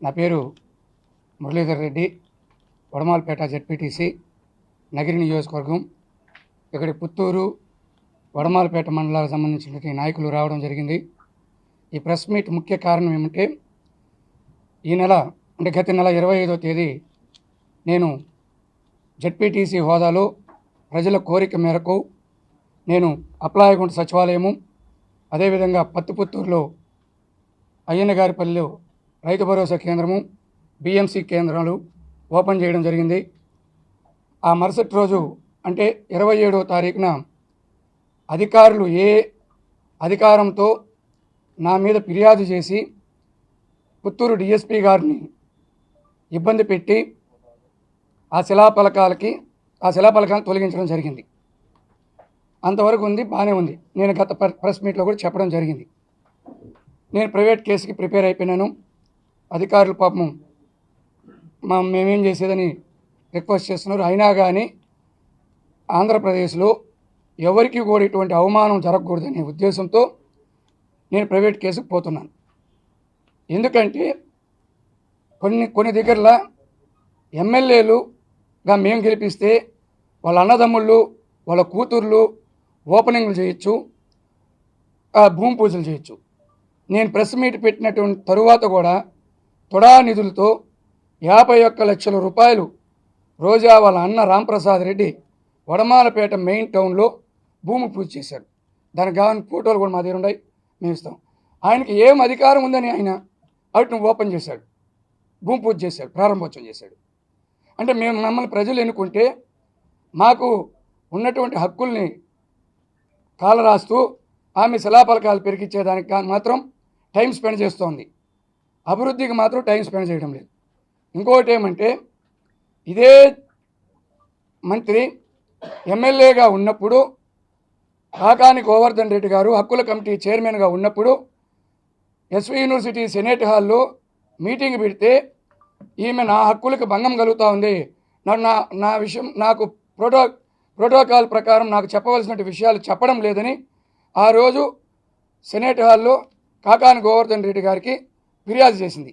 నా పేరు మురళీధర్ రెడ్డి వడమాలపేట జెడ్పీటీసీ నగిరి నియోజకవర్గం. ఇక్కడి పుత్తూరు వడమాలపేట మండలాలకు సంబంధించినటువంటి నాయకులు రావడం జరిగింది. ఈ ప్రెస్ మీట్ ముఖ్య కారణం ఏమంటే ఈ నెల అంటే గత నెల ఇరవై ఐదో తేదీ నేను జడ్పీటీసీ హోదాలో ప్రజల కోరిక మేరకు నేను అప్లాయగుంట సచివాలయము అదేవిధంగా పత్తిపుత్తూరులో అయ్యన్నగారిపల్లిలో రైతు భరోసా కేంద్రము బిఎంసి కేంద్రాలు ఓపెన్ చేయడం జరిగింది. ఆ మరుసటి రోజు అంటే ఇరవై ఏడవ తారీఖున అధికారులు ఏ అధికారంతో నా మీద ఫిర్యాదు చేసి పుత్తూరు డిఎస్పి గారిని ఇబ్బంది పెట్టి ఆ శిలాఫలకాలకి ఆ శిలాఫలకాలను తొలగించడం జరిగింది. అంతవరకు ఉంది బాగానే ఉంది. నేను గత ప్రెస్ మీట్లో కూడా చెప్పడం జరిగింది. నేను ప్రైవేట్ కేసుకి ప్రిపేర్ అయిపోయినాను. అధికారులు పాపం మా మేమేం చేసేదని రిక్వెస్ట్ చేస్తున్నారు. అయినా కానీ ఆంధ్రప్రదేశ్లో ఎవరికి కూడా ఇటువంటి అవమానం జరగకూడదనే ఉద్దేశంతో నేను ప్రైవేట్ కేసుకు పోతున్నాను. ఎందుకంటే కొన్ని కొన్ని దగ్గరలా ఎమ్మెల్యేలుగా మేము గెలిపిస్తే వాళ్ళ అన్నదమ్ముళ్ళు వాళ్ళ కూతుర్లు ఓపెనింగ్లు చేయొచ్చు భూమి పూజలు చేయొచ్చు. నేను ప్రెస్ మీట్ పెట్టినటువంటి తరువాత కూడా తొడా నిధులతో యాభై ఒక్క లక్షల రూపాయలు రోజా వాళ్ళ అన్న రాంప్రసాద్ రెడ్డి వడమాలపేట మెయిన్ టౌన్లో భూమి పూజ చేశాడు. దానికి కావాలని ఫోటోలు కూడా మా దగ్గర ఉన్నాయి. మేము ఇస్తాం. ఆయనకి ఏం అధికారం ఉందని ఆయన అటు ఓపెన్ చేశాడు. భూమి పూజ చేశాడు. ప్రారంభోత్సవం చేశాడు. అంటే మేము మమ్మల్ని ప్రజలు ఎన్నుకుంటే మాకు ఉన్నటువంటి హక్కుల్ని కాలరాస్తూ ఆమె శిలాపలకాలు పెరిగించేదానికి కా- మాత్రం టైం స్పెండ్ చేస్తోంది. అభివృద్ధికి మాత్రం టైం స్పెండ్ చేయడం లేదు. ఇంకొకటి ఏమంటే ఇదే మంత్రి ఎమ్మెల్యేగా ఉన్నప్పుడు కాకాని గోవర్ధన్ రెడ్డి గారు హక్కుల కమిటీ చైర్మన్గా ఉన్నప్పుడు ఎస్వి యూనివర్సిటీ సెనేట్ హాల్లో మీటింగ్ పెడితే ఈమె నా హక్కులకు భంగం కలుగుతూ ఉంది. నా నా నా విషయం నాకు ప్రోటో ప్రోటోకాల్ ప్రకారం నాకు చెప్పవలసిన విషయాలు చెప్పడం లేదని ఆ రోజు సెనేట్ హాల్లో కాకాని గోవర్ధన్ రెడ్డి గారికి ఫిర్యాదు చేసింది.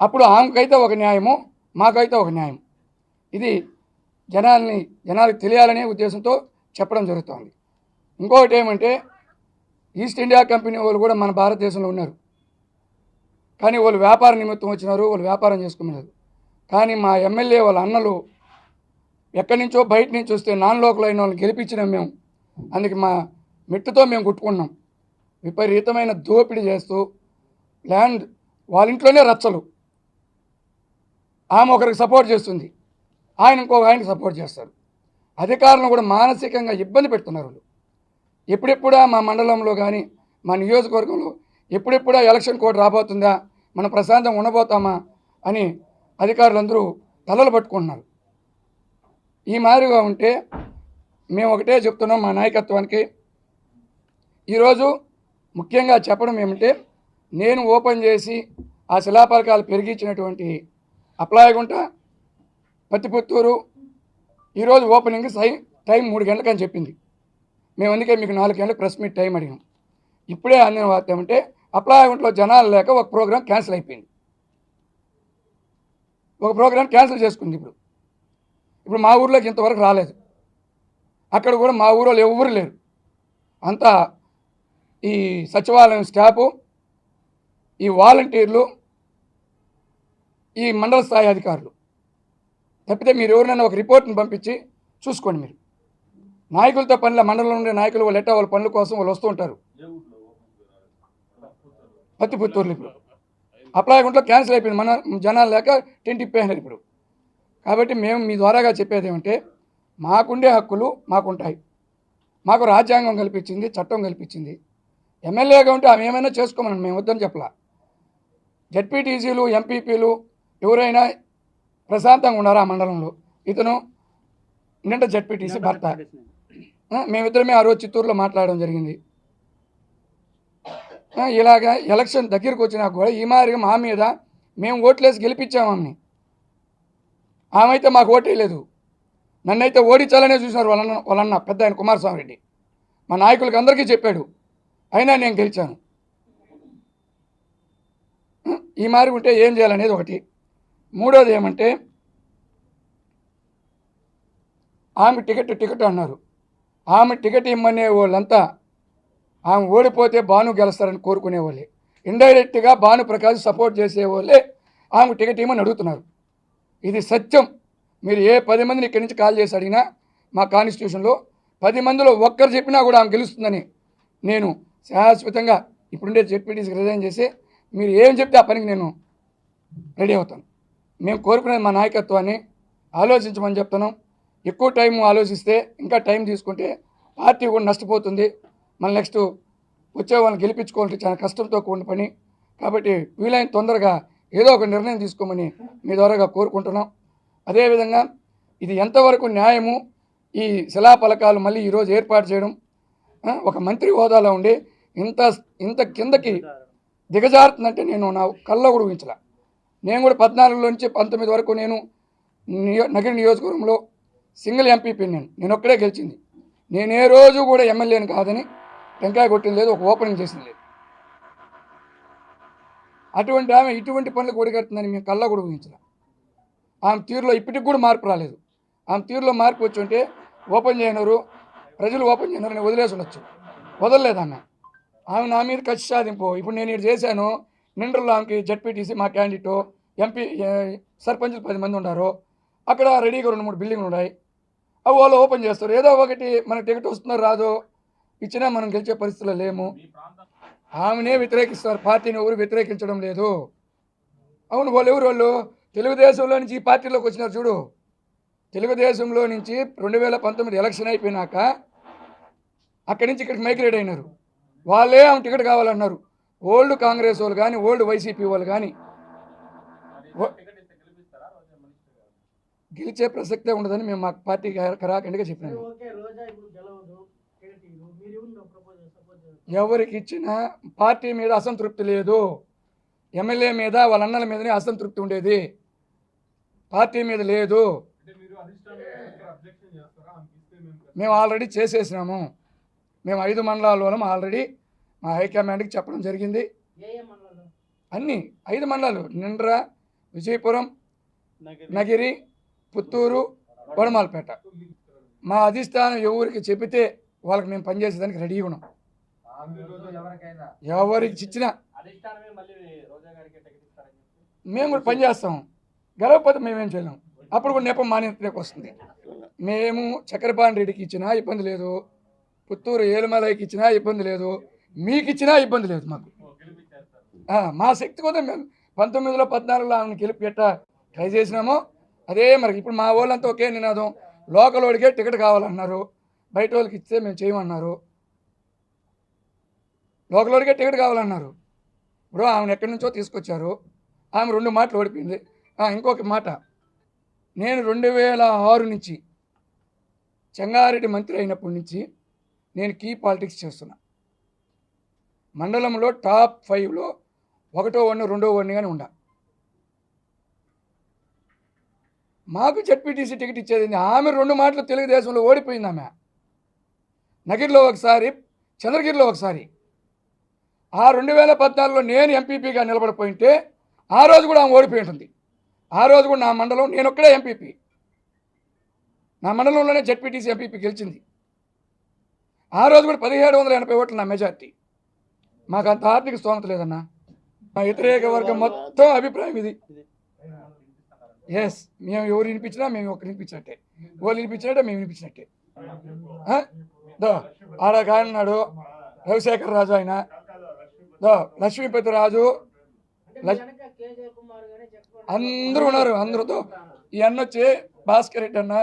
అప్పుడు ఆమెకైతే ఒక న్యాయము మాకైతే ఒక న్యాయం ఇది జనాల్ని జనాలకు తెలియాలనే ఉద్దేశంతో చెప్పడం జరుగుతోంది. ఇంకొకటి ఏమంటే ఈస్ట్ ఇండియా కంపెనీ వాళ్ళు కూడా మన భారతదేశంలో ఉన్నారు. కానీ వాళ్ళు వ్యాపార నిమిత్తం వచ్చినారు వాళ్ళు వ్యాపారం చేసుకున్నారు. కానీ మా ఎమ్మెల్యే వాళ్ళ అన్నలు ఎక్కడి నుంచో బయట నుంచి వస్తే నాన్ లోకల్ అయిన వాళ్ళని గెలిపించినాం మేము. అందుకే మా మెట్టుతో మేము కుట్టుకున్నాం. విపరీతమైన దోపిడీ చేస్తూ ల్యాండ్ వాళ్ళ ఇంట్లోనే రచ్చలు. ఆమె ఒకరికి సపోర్ట్ చేస్తుంది. ఆయన ఇంకొక ఆయనకి సపోర్ట్ చేస్తారు. అధికారులను కూడా మానసికంగా ఇబ్బంది పెడుతున్నారు వాళ్ళు. ఎప్పుడెప్పుడా మా మండలంలో కానీ మా నియోజకవర్గంలో ఎప్పుడెప్పుడా ఎలక్షన్ కోడ్ రాబోతుందా మనం ప్రశాంతంగా ఉండబోతామా అని అధికారులందరూ తలలు పట్టుకుంటున్నారు. ఈ మాదిరిగా ఉంటే మేము ఒకటే చెప్తున్నాం మా నాయకత్వానికి. ఈరోజు ముఖ్యంగా చెప్పడం ఏమంటే నేను ఓపెన్ చేసి ఆ శిలాపలకాలు పెరిగించినటువంటి అప్లాయగుంట పత్తిపుత్తూరు ఈరోజు ఓపెనింగ్ సై టైం మూడు గంటలకు చెప్పింది. మేము అందుకే మీకు నాలుగు గంటలకు ప్రెస్ మీట్ టైం అడిగాం. ఇప్పుడే అందిన వార్త ఏమంటే అప్లాయగుంటలో జనాలు లేక ఒక ప్రోగ్రాం క్యాన్సిల్ అయిపోయింది. ఒక ప్రోగ్రాం క్యాన్సిల్ చేసుకుంది ఇప్పుడు. ఇప్పుడు మా ఊర్లోకి ఇంతవరకు రాలేదు. అక్కడ కూడా మా ఊరిలో ఎవరు లేరు. అంతా ఈ సచివాలయం స్టాఫ్ ఈ వాలంటీర్లు ఈ మండల స్థాయి అధికారులు. తప్పితే మీరు ఎవరినైనా ఒక రిపోర్ట్ని పంపించి చూసుకోండి మీరు. నాయకులతో పనుల మండలంలో ఉండే నాయకులు వాళ్ళు ఎట్టా వాళ్ళ పనుల కోసం వాళ్ళు వస్తూ ఉంటారు. పత్తిపుత్తూరులో ఇప్పుడు. అప్లై గుంట్లో క్యాన్సిల్ అయిపోయింది. మన జనాలు లేక టెంట్ ఇప్పేసినారు ఇప్పుడు. కాబట్టి మేము మీ ద్వారాగా చెప్పేది ఏమంటే మాకుండే హక్కులు మాకుంటాయి. మాకు రాజ్యాంగం కల్పించింది చట్టం కల్పించింది. ఎమ్మెల్యేగా ఉంటే ఆమె ఏమైనా చేసుకోమని మేము వద్దని చెప్పలా. జడ్పీటీసీలు ఎంపీపీలు ఎవరైనా ప్రశాంతంగా ఉన్నారా ఆ మండలంలో? ఇతను నింట జడ్పీటీసీ భర్త. మేమిద్దరమే ఆ రోజు చిత్తూరులో మాట్లాడడం జరిగింది. ఇలాగ ఎలక్షన్ దగ్గరికి వచ్చినా కూడా ఈ మాదిరిగా మా మీద మేము ఓట్లేసి గెలిపించాము ఆమెని. ఆమె అయితే మాకు ఓటేయలేదు నన్నైతే ఓడించాలనే చూసినారు వాళ్ళన్న వాళ్ళన్న పెద్ద ఆయన కుమారస్వామి రెడ్డి మా నాయకులకి అందరికీ చెప్పాడు. అయినా నేను గెలిచాను. ఈ మారి ఉంటే ఏం చేయాలనేది ఒకటి. మూడోది ఏమంటే ఆమె టికెట్ టికెట్ అన్నారు. ఆమె టికెట్ ఇమ్మనే వాళ్ళంతా ఆమె ఓడిపోతే భాను గెలుస్తారని కోరుకునే వాళ్ళే. ఇండైరెక్ట్గా భాను ప్రకాష్ సపోర్ట్ చేసేవాళ్ళే ఆమె టికెట్ ఇమ్మని అడుగుతున్నారు. ఇది సత్యం. మీరు ఏ పది మందిని ఇక్కడి నుంచి కాల్ చేసి అడిగినా మా కాన్స్టిట్యూషన్లో పది మందిలో ఒక్కరు చెప్పినా కూడా ఆమె గెలుస్తుందని నేను శాశ్వతంగా ఇప్పుడుండే జెడ్పీటీసీకి రిజైన్ చేసి మీరు ఏం చెప్తే ఆ పనికి నేను రెడీ అవుతాను. మేము కోరుకునేది మా నాయకత్వాన్ని ఆలోచించమని చెప్తున్నాం. ఎక్కువ టైం ఆలోచిస్తే ఇంకా టైం తీసుకుంటే పార్టీ కూడా నష్టపోతుంది. మళ్ళీ నెక్స్ట్ వచ్చే వాళ్ళని గెలిపించుకోవాలంటే చాలా కష్టంతో కూడిన పని. కాబట్టి వీలైన తొందరగా ఏదో ఒక నిర్ణయం తీసుకోమని మీ ద్వారాగా కోరుకుంటున్నాం. అదేవిధంగా ఇది ఎంతవరకు న్యాయము ఈ శిలాఫలకాలు మళ్ళీ ఈరోజు ఏర్పాటు చేయడం ఒక మంత్రి హోదాలో ఉండి ఇంత ఇంత కిందకి దిగజారుతుందంటే నేను నా కళ్ళ కూడా ఊహించలే. నేను కూడా పద్నాలుగులో నుంచి పంతొమ్మిది వరకు నేను నగిరి నియోజకవర్గంలో సింగిల్ ఎంపీపీ నేను. నేను ఒక్కడే గెలిచింది. నేను ఏ రోజు కూడా ఎమ్మెల్యేని కాదని టెంకాయ కొట్టింది లేదు ఒక ఓపెనింగ్ చేసింది లేదు. అటువంటి ఆమె ఇటువంటి పనులు కూడగడుతుందని మేము కళ్ళ కూడా ఊహించలే. ఆమె తీరులో ఇప్పటికి కూడా మార్పు రాలేదు. ఆమె తీరులో మార్పు వచ్చి ఉంటే ఓపెన్ చేయనరు ప్రజలు ఓపెన్ చేయనరు అని వదిలేసి ఉండొచ్చు. వదలలేదు ఆమె. ఆమె నా మీద ఖర్చు సాధింపు. ఇప్పుడు నేను ఇటు చేశాను. నిండ్రలో ఆమెకి జడ్పీటీసీ మా క్యాండిడేట్ ఎంపీ సర్పంచులు పది మంది ఉన్నారు. అక్కడ రెడీగా రెండు మూడు బిల్డింగ్లు ఉన్నాయి. అవి వాళ్ళు ఓపెన్ చేస్తారు. ఏదో ఒకటి మనకు టికెట్ వస్తుందో రాదో ఇచ్చినా మనం గెలిచే పరిస్థితుల్లో లేము. ఆమెనే వ్యతిరేకిస్తారు. పార్టీని ఎవరు వ్యతిరేకించడం లేదు. అవును వాళ్ళు ఎవరు వాళ్ళు? తెలుగుదేశంలో నుంచి ఈ పార్టీలోకి వచ్చినారు చూడు. తెలుగుదేశంలో నుంచి రెండు వేల పంతొమ్మిది ఎలక్షన్ అయిపోయినాక అక్కడి నుంచి ఇక్కడికి మైగ్రేట్ అయినారు. వాళ్ళే ఆమె టికెట్ కావాలన్నారు. ఓల్డ్ కాంగ్రెస్ వాళ్ళు కానీ ఓల్డ్ వైసీపీ వాళ్ళు కానీ. గెలిచే ప్రసక్తే ఉండదని మేము మా పార్టీ కరాఖండిగా చెప్పినాము ఎవరికి ఇచ్చినా పార్టీ మీద అసంతృప్తి లేదు. ఎమ్మెల్యే మీద వాళ్ళ అన్నల మీదనే అసంతృప్తి ఉండేది. పార్టీ మీద లేదు. మేము ఆల్రెడీ చేసేసినాము. మేము ఐదు మండలాల్లోనూ ఆల్రెడీ మా హైకమాండ్కి చెప్పడం జరిగింది. అన్నీ ఐదు మండలాలు నిండ్ర విజయపురం నగరి. పుత్తూరు వడమాలపేట మా అధిష్టానం ఎవరికి చెబితే వాళ్ళకి మేము పనిచేసేదానికి రెడీగా ఉన్నాం. ఎవరికి ఇచ్చినా మేము కూడా పనిచేస్తాం గెలవకపోతే మేమేం చేయలేం. అప్పుడు కూడా నెపం మానేతలోకి వస్తుంది మేము చక్రపాణి రెడ్డికి ఇచ్చినా ఇబ్బంది లేదు. పుత్తూరు ఏలుమలైకి ఇచ్చినా ఇబ్బంది లేదు. మీకు ఇచ్చినా ఇబ్బంది లేదు మాకు. మా శక్తి కూడా మేము పంతొమ్మిదిలో పద్నాలుగులో ఆమెను గెలిపి పెట్ట ట్రై చేసినాము అదే మరి ఇప్పుడు మా వాళ్ళంతా ఒకే నినాదం. లోకల్ వాడికే టికెట్ కావాలన్నారు. బయట వాళ్ళకి ఇస్తే మేము చేయమన్నారు. లోకల్ వాడికే టికెట్ కావాలన్నారు. ఇప్పుడు ఆమెను ఎక్కడి నుంచో తీసుకొచ్చారు. ఆమె రెండు మాటలు ఓడిపోయింది. ఇంకొక మాట. నేను రెండు వేల ఆరు నుంచి చెంగారెడ్డి మంత్రి అయినప్పటి నుంచి నేను కీ పాలిటిక్స్ చేస్తున్నా. మండలంలో టాప్ ఫైవ్లో ఒకటో వన్ రెండో వన్ కానీ ఉండా. మాకు జడ్పీటీసీ టికెట్ ఇచ్చేది ఆమె రెండు మాటలు తెలుగుదేశంలో ఓడిపోయింది ఆమె. నగిరిలో ఒకసారి చంద్రగిరిలో ఒకసారి. ఆ రెండు వేల పద్నాలుగులో నేను ఎంపీపీగా నిలబడిపోయింటే ఆ రోజు కూడా ఆమె ఓడిపోయి ఉంటుంది. ఆ రోజు కూడా నా మండలం నేను ఒక్కడే ఎంపీపీ. నా మండలంలోనే జడ్పీటీసీ ఎంపీపీ గెలిచింది. ఆ రోజు కూడా పదిహేడు వందల ఎనభై ఓట్లు నా మెజార్టీ. మాకు అంత ఆర్థిక స్తోమత లేదన్నా. మా వ్యతిరేక వర్గం మొత్తం అభిప్రాయం ఇది. ఎస్ మేము ఎవరు వినిపించినా మేము ఒకరు వినిపించినట్టే. వాళ్ళు వినిపించినట్టే మేము వినిపించినట్టే. దో ఆడ కాన్నాడు రవిశేఖర్ రాజు ఆయన. దో లక్ష్మీపతి రాజు. అందరూ ఉన్నారు అందరూ. ఈ అన్న వచ్చి భాస్కర్ రెడ్డి అన్న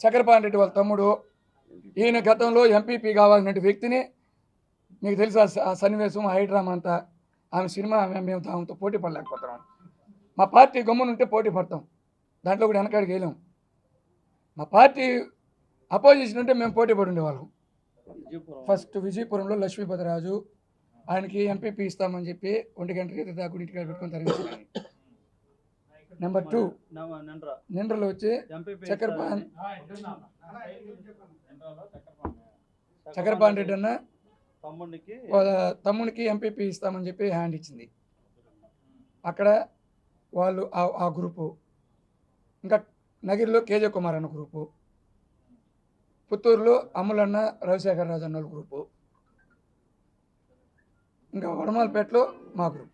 చక్రపాణి రెడ్డి వాళ్ళ తమ్ముడు. ఈయన గతంలో ఎంపీపీ కావాలన్న వ్యక్తిని మీకు తెలుసు ఆ సన్నివేశం హైడ్రామా అంతా ఆమె సినిమా ఆమె మేము ఆమెతో పోటీ పడలేకపోతున్నాం మా పార్టీ గమ్మునుంటే పోటీ పడతాం. దాంట్లో కూడా వెనకాడికి వెళ్ళాం. మా పార్టీ అపోజిషన్ ఉంటే మేము పోటీ పడి ఉండేవాళ్ళం. ఫస్ట్ విజయపురంలో లక్ష్మీపతి రాజు ఆయనకి ఎంపీపీ ఇస్తామని చెప్పి ఒంటి గంట రీతి దాకా ఇంటికాడ పెట్టుకొని తరలించారు నెంబర్ టూ నిండ్రలో వచ్చి చక్రపాణి చక్రపాణి రెడ్డి అన్న. తమ్ముడికి తమ్మునికి ఎంపీపీ ఇస్తామని చెప్పి హ్యాండ్ ఇచ్చింది. అక్కడ వాళ్ళు ఆ- ఆ గ్రూపు. ఇంకా నగిరిలో కేజే కుమార్ అన్న గ్రూపు. పుత్తూరులో అమ్ములన్న రవిశేఖర్ రాజు అన్న గ్రూపు. ఇంకా వడమాలపేటలో మా గ్రూపు.